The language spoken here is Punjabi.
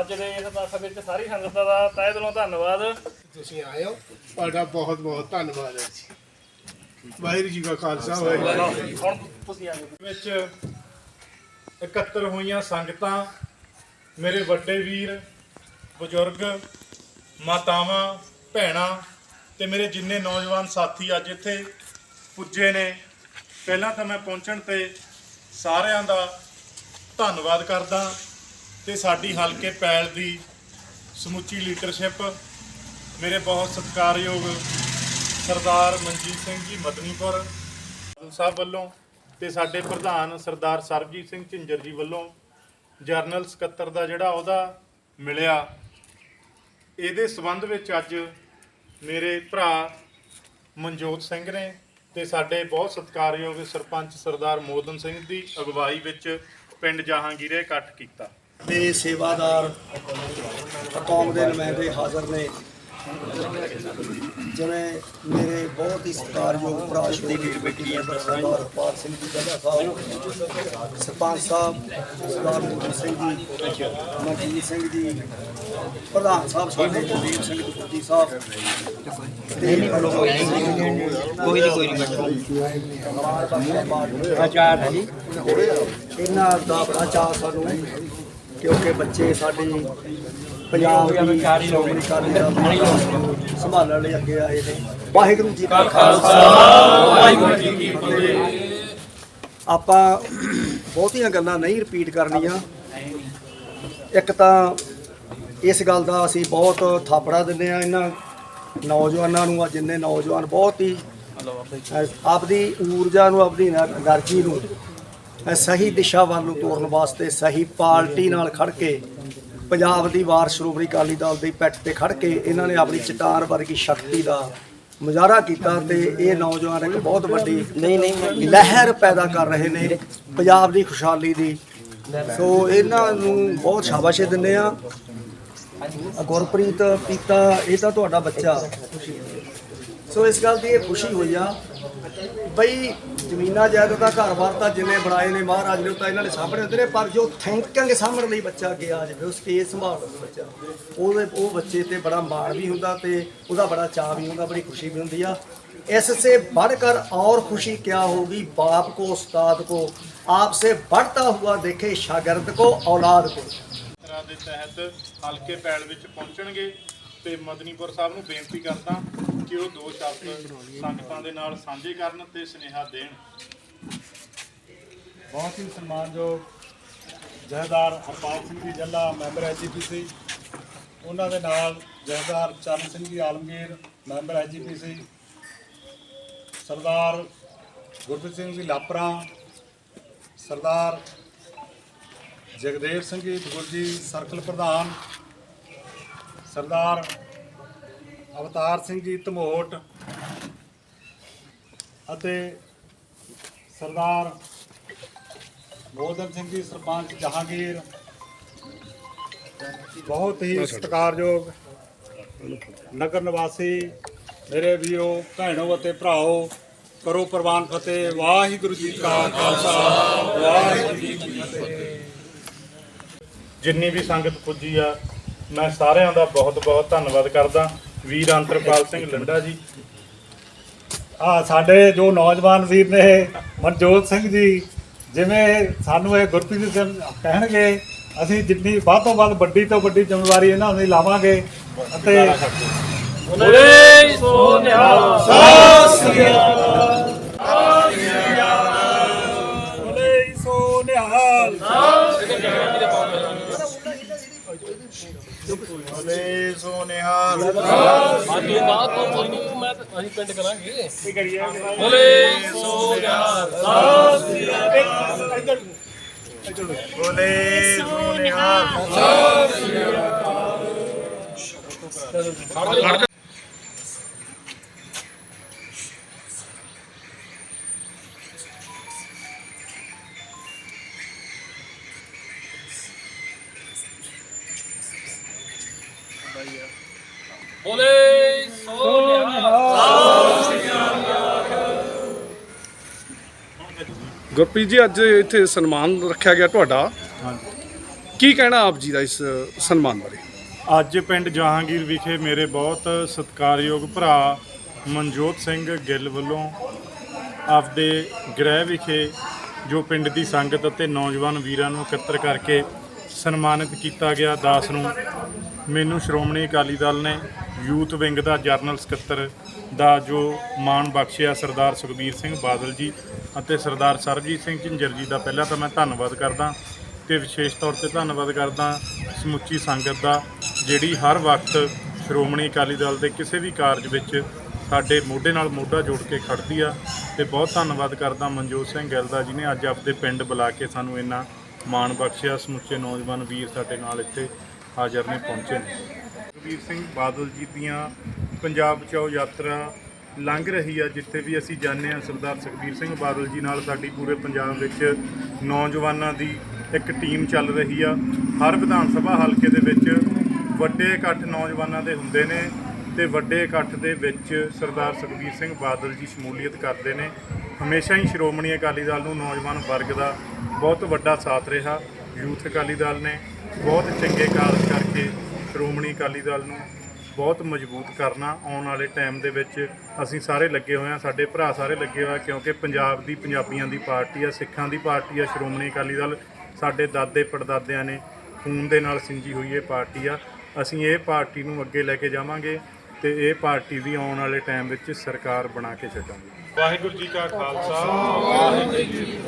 ਅੱਜ ਦੇ ਇਸ ਪਾਸਾ ਵਿੱਚ ਸਾਰੀ ਸੰਗਤ ਦਾ ਤਹਿ ਦਿਲੋਂ ਧੰਨਵਾਦ। ਤੁਸੀਂ ਆਏ ਹੋ। ਤੁਹਾਡਾ ਬਹੁਤ ਬਹੁਤ ਧੰਨਵਾਦ ਹੈ ਜੀ। ਵਾਹਿਗੁਰੂ ਜੀ ਕਾ ਖਾਲਸਾ ਵਾਹਿਗੁਰੂ ਜੀ ਕੀ ਹੁਣ ਤੁਸੀਂ ਆ ਜਾਓ। ਵਿੱਚ ਇਕੱਤਰ ਹੋਈਆਂ ਸੰਗਤਾਂ ਮੇਰੇ ਵੱਡੇ ਵੀਰ ਬਜ਼ੁਰਗ ਮਾਤਾਵਾਂ ਭੈਣਾਂ ਤੇ ਮੇਰੇ ਜਿੰਨੇ ਨੌਜਵਾਨ ਸਾਥੀ ਅੱਜ ਇੱਥੇ ਪੁੱਜੇ ਨੇ। ਪਹਿਲਾਂ ਤਾਂ ਮੈਂ ਪਹੁੰਚਣ ਤੇ ਸਾਰਿਆਂ ਦਾ ਧੰਨਵਾਦ ਕਰਦਾ ਤੇ ਸਾਡੀ ਹਲਕੇ ਪੈਲ ਦੀ ਸਮੁੱਚੀ ਲੀਡਰਸ਼ਿਪ, ਮੇਰੇ ਬਹੁਤ ਸਤਿਕਾਰਯੋਗ ਸਰਦਾਰ ਮਨਜੀਤ ਸਿੰਘ ਜੀ ਮਦਨੀਪੁਰ ਸਾਹਿਬ ਵੱਲੋਂ ਤੇ ਸਾਡੇ ਪ੍ਰਧਾਨ ਸਰਦਾਰ ਸਰਬਜੀਤ ਸਿੰਘ ਝਿੰਜਰ ਜੀ ਵੱਲੋਂ ਜਰਨਲ ਸਕੱਤਰ ਦਾ ਜਿਹੜਾ ਉਹਦਾ ਮਿਲਿਆ। ਇਹਦੇ ਸਬੰਧ ਵਿੱਚ ਅੱਜ ਮੇਰੇ ਭਰਾ ਮਨਜੋਤ ਸਿੰਘ ਨੇ ਤੇ ਸਾਡੇ ਬਹੁਤ ਸਤਿਕਾਰਯੋਗ ਸਰਪੰਚ ਸਰਦਾਰ ਮੋਦਨ ਸਿੰਘ ਦੀ ਅਗਵਾਈ ਵਿੱਚ ਪਿੰਡ ਜਹਾਂਗੀਰੇ ਇਕੱਠ ਕੀਤਾ। ਤੇ ਸੇਵਾਦਾਰ ਕੌਮ ਦੇ ਨੁਮਾਇੰਦੇ ਹਾਜ਼ਰ ਨੇ। ਜਿਵੇਂ ਮੇਰੇ ਬਹੁਤ ਹੀ ਸਤਿਕਾਰਯੋਗ ਭਰਾ ਸ਼੍ਰੀ ਵੀਰ ਬੇਟੀ ਸਰਦਾਰ ਹਰਪਾਲ ਸਿੰਘ ਜੀ ਜੱਗਾ ਸਾਹਿਬ, ਸਰਪੰਚ ਸਾਹਿਬ, ਸਰਦਾਰ ਮੋਹਨ ਸਿੰਘ ਜੀ, ਮਨਜੀਤ ਸਿੰਘ ਜੀ ਪ੍ਰਧਾਨ ਸਾਹਿਬ ਸਾਡੇ ਜਗਦੀਪ ਸਿੰਘ ਦੁੱਤੀ ਸਾਹਿਬ। ਕੋਈ ਨਹੀਂ ਕੋਈ ਨਹੀਂ ਆਚਾਰ ਜੀ। ਇਹਨਾਂ ਦਾ ਬੜਾ ਚਾਅ ਸਾਨੂੰ ਕਿਉਂਕਿ ਬੱਚੇ ਸਾਡੇ ਪੰਜਾਬ ਦੀ ਸ਼੍ਰੋਮਣੀ ਅਕਾਲੀ ਦਲ ਨੂੰ। ਸੰਭਾਲਣ ਲਈ ਅੱਗੇ ਆਏ ਨੇ। ਵਾਹਿਗੁਰੂ ਜੀ ਕਾ ਖਾਲਸਾ। ਵਾਹਿਗੁਰੂ ਜੀ ਕੀ ਫਤਿਹ। ਆਪਾਂ ਬਹੁਤੀਆਂ ਗੱਲਾਂ ਨਹੀਂ ਰਿਪੀਟ ਕਰਨੀਆਂ। ਇੱਕ ਤਾਂ ਇਸ ਗੱਲ ਦਾ ਅਸੀਂ ਬਹੁਤ ਥਾਪੜਾ ਦਿੰਦੇ ਆ ਇਹਨਾਂ ਨੌਜਵਾਨਾਂ ਨੂੰ ਆ ਜਿੰਨੇ ਨੌਜਵਾਨ ਬਹੁਤ ਹੀ ਆਪਦੀ ਊਰਜਾ ਨੂੰ ਆਪਦੀ ਨਰਜੀ ਨੂੰ ਸਹੀ ਦਿਸ਼ਾ ਵੱਲ ਨੂੰ ਤੋਰਨ ਵਾਸਤੇ ਸਹੀ ਪਾਰਟੀ ਨਾਲ ਖੜ ਕੇ ਪੰਜਾਬ ਦੀ ਵਾਰ ਸ਼੍ਰੋਮਣੀ ਅਕਾਲੀ ਦਲ ਦੇ ਪੈਟ ਤੇ ਖੜ ਕੇ ਇਹਨਾਂ ਨੇ ਆਪਣੀ ਚਟਾਰ ਵਰਗੀ ਸ਼ਕਤੀ ਦਾ ਮੁਜ਼ਾਹਰਾ ਕੀਤਾ ਤੇ ਇਹ ਨੌਜਵਾਨ ਇੱਕ ਬਹੁਤ ਵੱਡੀ ਨਹੀਂ ਨਹੀਂ ਲਹਿਰ ਪੈਦਾ ਕਰ ਰਹੇ ਨੇ ਪੰਜਾਬ ਦੀ ਖੁਸ਼ਹਾਲੀ ਦੀ। ਸੋ ਇਹਨਾਂ ਨੂੰ ਬਹੁਤ ਸ਼ਾਬਾਸ਼ੇ ਦਿੰਦੇ ਆ ਗੁਰਪ੍ਰੀਤ ਪੀਤਾ ਇਹ ਤਾਂ ਤੁਹਾਡਾ ਬੱਚਾ ਸੋ ਇਸ ਗੱਲ ਦੀ ਇਹ ਖੁਸ਼ੀ ਹੋਈ ਆ ਬਈ ਜ਼ਮੀਨਾਂ ਜਾਇਦਾਦਾਂ ਘਰ-ਬਾਰ ਤਾਂ ਜਿੰਨੇ ਬਣਾਏ ਨੇ ਮਹਾਰਾਜ ਨੇ ਉਹ ਤਾਂ ਇਹਨਾਂ ਨੇ ਸਾਹਮਣੇ ਹੁੰਦੇ ਨੇ ਪਰ ਜੋ ਥਿੰਕਿੰਗ ਸਾਹਮਣੇ ਲਈ ਬੱਚਾ ਅੱਗੇ ਆ ਜਾਵੇ ਉਹ ਸਟੇਜ ਸੰਭਾਲ ਲਵੇ ਬੱਚਾ ਉਹਦੇ ਉਹ ਬੱਚੇ ਤੇ ਬੜਾ ਮਾਣ ਵੀ ਹੁੰਦਾ ਤੇ ਉਹਦਾ ਬੜਾ ਚਾਅ ਵੀ ਹੁੰਦਾ ਬੜੀ ਖੁਸ਼ੀ ਵੀ ਹੁੰਦੀ ਆ इससे बढ़कर और खुशी क्या होगी बाप को उस्ताद को आपसे बढ़ता हुआ देखे शागिर्द को औलाद को ਤਰ੍ਹਾਂ ਦੇ ਤਹਿਤ ਹਲਕੇ ਪੈਲ ਵਿੱਚ ਪਹੁੰਚਣਗੇ ਤੇ ਮਦਨੀਪੁਰ ਸਾਹਿਬ ਨੂੰ ਬੇਨਤੀ ਕਰਦਾ ਕਿ ਉਹ ਦੋ ਸ਼ਬਦ ਸੰਗਤਾਂ ਦੇ ਨਾਲ ਸਾਂਝੇ ਕਰਨ ਤੇ ਸੁਨੇਹਾ ਦੇਣ। ਬਹੁਤ ਹੀ ਸਨਮਾਨਯੋਗ ਜਹਦਾਰ ਹਰਪਾਲ ਸਿੰਘ ਜੀ ਜੱਲਾ, ਮੈਂਬਰ ਐਜੀਪੀਸੀ ਉਹਨਾਂ ਦੇ ਨਾਲ ਜਹਦਾਰ ਚਰਨ ਸਿੰਘ ਜੀ ਆਲਮਗੀਰ, ਮੈਂਬਰ ਐਜੀਪੀਸੀ ਸਰਦਾਰ ਗੁਰਪ੍ਰੀਤ ਸਿੰਘ ਜੀ ਲਾਪਰਾ, ਸਰਦਾਰ ਜਗਦੇਵ ਸਿੰਘ ਜੀ ਗੁਰਜੀ ਸਰਕਲ ਪ੍ਰਧਾਨ ਸਰਦਾਰ ਅਵਤਾਰ ਸਿੰਘ ਜੀ ਧਮੋਟ ਅਤੇ ਸਰਦਾਰ ਮੋਹਦਨ ਸਿੰਘ ਜੀ ਸਰਪੰਚ ਜਹਾਂਗੀਰ। ਬਹੁਤ ਹੀ ਸਤਿਕਾਰਯੋਗ ਨਗਰ ਨਿਵਾਸੀ ਮੇਰੇ ਵੀਰੋ ਭੈਣੋ ਅਤੇ ਭਰਾਓ ਕਰੋ ਪ੍ਰਵਾਨ ਫਤਿਹ। ਵਾਹਿਗੁਰੂ ਜੀ ਕਾ ਖਾਲਸਾ ਵਾਹਿਗੁਰੂ ਜਿੰਨੀ ਵੀ ਸੰਗਤ ਪੁੱਜੀ ਆ ਮੈਂ ਸਾਰਿਆਂ ਦਾ ਬਹੁਤ ਬਹੁਤ ਧੰਨਵਾਦ ਕਰਦਾ। ਵੀਰ ਅੰਤਰਪਾਲ ਸਿੰਘ ਲੰਡਾ ਜੀ। ਆ ਸਾਡੇ ਜੋ ਨੌਜਵਾਨ ਵੀਰ ਨੇ ਮਨਜੋਤ ਸਿੰਘ ਜੀ ਜਿਵੇਂ ਸਾਨੂੰ ਇਹ ਗੁਰਪ੍ਰੀਤ ਸਿੰਘ ਕਹਿਣਗੇ ਅਸੀਂ ਜਿੰਨੀ ਵੱਧ ਤੋਂ ਵੱਧ ਵੱਡੀ ਤੋਂ ਵੱਡੀ ਜ਼ਿੰਮੇਵਾਰੀ ਇਹਨਾਂ ਨੂੰ ਲਾਵਾਂਗੇ ਅਤੇ ਬੋਲੇ ਸੋ ਨਿਹਾਲ ਬੋਲੇ ਤੋਂ ਤੁਹਾਨੂੰ ਮੈਂ ਅਸੀਂ ਪਿੰਡ ਕਰਾਂਗੇ। ਕੀ ਕਰੀਏ? ਬੋਲੇ ਸੋ ਨਿਹਾਲ ਬੋਲੇ ਸੋ ਨਿਹਾਲ। ਬੋਲੇ ਸੋ ਨਿਹਾਲ ਗੁਰਪ੍ਰੀਤ ਜੀ ਅੱਜ ਇੱਥੇ ਸਨਮਾਨ ਰੱਖਿਆ ਗਿਆ ਤੁਹਾਡਾ। ਹਾਂਜੀ। ਕੀ ਕਹਿਣਾ ਆਪ ਜੀ ਦਾ ਇਸ ਸਨਮਾਨ ਬਾਰੇ? ਅੱਜ ਪਿੰਡ ਜਹਾਂਗੀਰ ਵਿਖੇ ਮੇਰੇ ਬਹੁਤ ਸਤਿਕਾਰਯੋਗ ਭਰਾ ਮਨਜੋਤ ਸਿੰਘ ਗਿੱਲ ਵੱਲੋਂ ਆਪਦੇ ਗ੍ਰਹਿ ਵਿਖੇ ਜੋ ਪਿੰਡ ਦੀ ਸੰਗਤ ਅਤੇ ਨੌਜਵਾਨ ਵੀਰਾਂ ਨੂੰ ਇਕੱਤਰ ਕਰਕੇ ਸਨਮਾਨਿਤ ਕੀਤਾ ਗਿਆ ਦਾਸ ਨੂੰ ਮੈਨੂੰ ਸ਼੍ਰੋਮਣੀ ਅਕਾਲੀ ਦਲ ਨੇ ਯੂਥ ਵਿੰਗ ਦਾ ਜਰਨਲ ਸਕੱਤਰ ਦਾ ਜੋ ਮਾਣ ਬਖਸ਼ਿਆ ਸਰਦਾਰ ਸੁਖਬੀਰ ਸਿੰਘ ਬਾਦਲ ਜੀ ਅਤੇ ਸਰਦਾਰ ਸਰਬਜੀਤ ਸਿੰਘ ਝਿੰਜਰ ਜੀ ਦਾ ਪਹਿਲਾਂ ਤਾਂ ਮੈਂ ਧੰਨਵਾਦ ਕਰਦਾ ਤੇ ਵਿਸ਼ੇਸ਼ ਤੌਰ ਤੇ ਧੰਨਵਾਦ ਕਰਦਾ ਸਮੁੱਚੀ ਸੰਗਤ ਦਾ, ਜਿਹੜੀ ਹਰ ਵਕਤ ਸ਼੍ਰੋਮਣੀ ਅਕਾਲੀ ਦਲ ਦੇ ਕਿਸੇ ਵੀ ਕਾਰਜ ਵਿੱਚ ਸਾਡੇ ਮੋਢੇ ਨਾਲ ਮੋਢਾ ਜੋੜ ਕੇ ਖੜਦੀ ਆ ਤੇ ਬਹੁਤ ਧੰਨਵਾਦ ਕਰਦਾ ਮਨਜੋਤ ਸਿੰਘ ਗਿੱਲ ਜੀ ਨੇ ਅੱਜ ਆਪਦੇ ਪਿੰਡ ਬੁਲਾ ਕੇ ਸਾਨੂੰ ਇੰਨਾ ਮਾਣ ਬਖਸ਼ਿਆ, ਸਮੁੱਚੇ ਨੌਜਵਾਨ ਵੀਰ ਸਾਡੇ ਨਾਲ ਇੱਥੇ ਹਾਜ਼ਰ ਨੇ, ਪਹੁੰਚੇ ਨੇ। ਸੁਖਬੀਰ ਸਿੰਘ ਬਾਦਲ ਜੀ ਦੀਆਂ ਪੰਜਾਬ ਚੋਂ ਯਾਤਰਾ ਲੰਘ ਰਹੀ ਆ, ਜਿੱਥੇ ਵੀ ਅਸੀਂ ਜਾਂਦੇ ਆ ਸਰਦਾਰ ਸੁਖਬੀਰ ਸਿੰਘ ਬਾਦਲ ਜੀ ਨਾਲ ਸਾਡੀ ਪੂਰੇ ਪੰਜਾਬ ਵਿੱਚ ਨੌਜਵਾਨਾਂ ਦੀ ਇੱਕ ਟੀਮ ਚੱਲ ਰਹੀ ਆ। ਹਰ ਵਿਧਾਨ ਸਭਾ ਹਲਕੇ ਦੇ ਵਿੱਚ ਵੱਡੇ ਇਕੱਠ ਨੌਜਵਾਨਾਂ ਦੇ ਹੁੰਦੇ ਨੇ ਤੇ ਵੱਡੇ ਇਕੱਠ ਦੇ ਵਿੱਚ ਸਰਦਾਰ ਸੁਖਬੀਰ ਸਿੰਘ ਬਾਦਲ ਜੀ ਸ਼ਮੂਲੀਅਤ ਕਰਦੇ ਨੇ। ਹਮੇਸ਼ਾ ਹੀ ਸ਼੍ਰੋਮਣੀ ਅਕਾਲੀ ਦਲ ਨੂੰ ਨੌਜਵਾਨ ਵਰਗ ਦਾ ਬਹੁਤ ਵੱਡਾ ਸਾਥ ਰਿਹਾ। ਯੂਥ ਅਕਾਲੀ ਦਲ ਨੇ ਬਹੁਤ ਚੰਗੇ ਕਾਰਜ ਕਰਕੇ ਸ਼੍ਰੋਮਣੀ ਅਕਾਲੀ ਦਲ ਨੂੰ ਬਹੁਤ ਮਜ਼ਬੂਤ ਕਰਨਾ, ਆਉਣ ਵਾਲੇ ਟਾਈਮ ਦੇ ਵਿੱਚ ਅਸੀਂ ਸਾਰੇ ਲੱਗੇ ਹੋਏ ਆ ਸਾਡੇ ਭਰਾ ਸਾਰੇ ਲੱਗੇ ਹੋਏ ਆ, ਕਿਉਂਕਿ ਪੰਜਾਬ ਦੀ ਪੰਜਾਬੀਆਂ ਦੀ ਪਾਰਟੀ ਆ, ਸਿੱਖਾਂ ਦੀ ਪਾਰਟੀ ਆ, ਸ਼੍ਰੋਮਣੀ ਅਕਾਲੀ ਦਲ ਸਾਡੇ ਦਾਦੇ ਪੜਦਾਦਿਆਂ ਨੇ ਖੂਨ ਦੇ ਨਾਲ ਸਿੰਜੀ ਹੋਈ ਇਹ ਪਾਰਟੀ ਆ। ਅਸੀਂ ਇਹ ਪਾਰਟੀ ਨੂੰ ਅੱਗੇ ਲੈ ਕੇ ਜਾਵਾਂਗੇ ਤੇ ਇਹ ਪਾਰਟੀ ਵੀ ਆਉਣ ਵਾਲੇ ਟਾਈਮ ਵਿੱਚ ਸਰਕਾਰ ਬਣਾ ਕੇ ਛੱਡਾਂਗੇ ਵਾਹਿਗੁਰੂ ਜੀ ਕਾ ਖਾਲਸਾ। ਵਾਹਿਗੁਰੂ ਜੀ